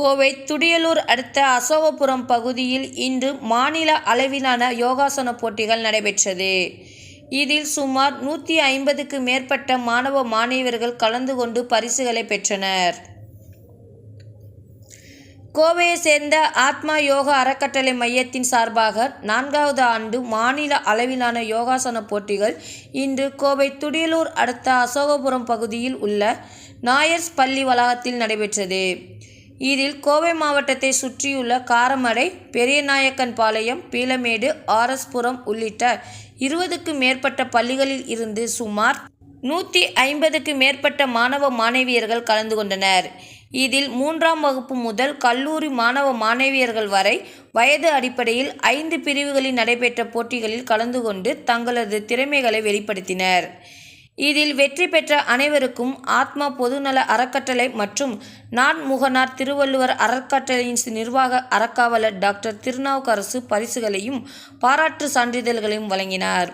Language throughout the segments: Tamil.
கோவை துடியலூர் அடுத்த அசோகபுரம் பகுதியில் இன்று மாநில அளவிலான யோகாசன போட்டிகள் நடைபெற்றது. இதில் சுமார் நூற்றி ஐம்பதுக்கு மேற்பட்ட மாணவ மாணவியர்கள் கலந்து கொண்டு பரிசுகளை பெற்றனர். கோவையை சேர்ந்த ஆத்மா யோகா அறக்கட்டளை மையத்தின் சார்பாக நான்காவது ஆண்டு மாநில அளவிலான யோகாசன போட்டிகள் இன்று கோவை துடியலூர் அடுத்த அசோகபுரம் பகுதியில் உள்ள நாயர்ஸ் பள்ளி வளாகத்தில் நடைபெற்றது. இதில் கோவை மாவட்டத்தை சுற்றியுள்ள காரமடை பெரியநாயக்கன்பாளையம் பீலமேடு ஆர்எஸ்புரம் உள்ளிட்ட இருபதுக்கு மேற்பட்ட பள்ளிகளில் இருந்து சுமார் நூற்றி ஐம்பதுக்கு மேற்பட்ட மாணவ மாணவியர்கள் கலந்து கொண்டனர். இதில் மூன்றாம் வகுப்பு முதல் கல்லூரி மாணவ மாணவியர்கள் வரை வயது அடிப்படையில் ஐந்து பிரிவுகளில் நடைபெற்ற போட்டிகளில் கலந்து கொண்டு தங்களது திறமைகளை வெளிப்படுத்தினர். இதில் வெற்றி பெற்ற அனைவருக்கும் ஆத்மா பொதுநல அறக்கட்டளை மற்றும் நான்முகனார் திருவள்ளுவர் அறக்கட்டளையின் நிர்வாக அறக்காவலர் டாக்டர் திருநாவுக்கரசு பரிசுகளையும் பாராட்டு சான்றிதழ்களையும் வழங்கினார்.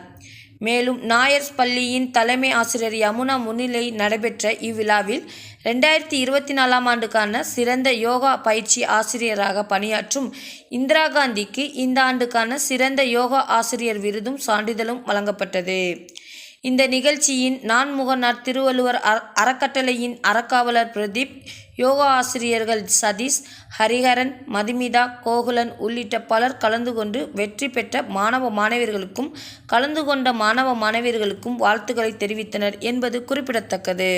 மேலும் நாயர்ஸ் பள்ளியின் தலைமை ஆசிரியர் யமுனா முன்னிலையில் நடைபெற்ற இவ்விழாவில் ரெண்டாயிரத்தி இருபத்தி நாலாம் ஆண்டுக்கான சிறந்த யோகா பயிற்சி ஆசிரியராக பணியாற்றும் இந்திரா காந்திக்கு இந்த ஆண்டுக்கான சிறந்த யோகா ஆசிரியர் விருதும் சான்றிதழும் வழங்கப்பட்டது. இந்த நிகழ்ச்சியின் நான்முகனார் திருவள்ளுவர் அற அறக்கட்டளையின் அறக்காவலர் பிரதீப் யோகா ஆசிரியர்கள் சதீஷ் ஹரிஹரன் மதுமிதா கோகுலன் உள்ளிட்ட பலர் கலந்து கொண்டு வெற்றி பெற்ற மாணவ மாணவியர்களுக்கும் கலந்து கொண்ட மாணவ மாணவியர்களுக்கும் வாழ்த்துக்களை தெரிவித்தனர் என்பது குறிப்பிடத்தக்கது.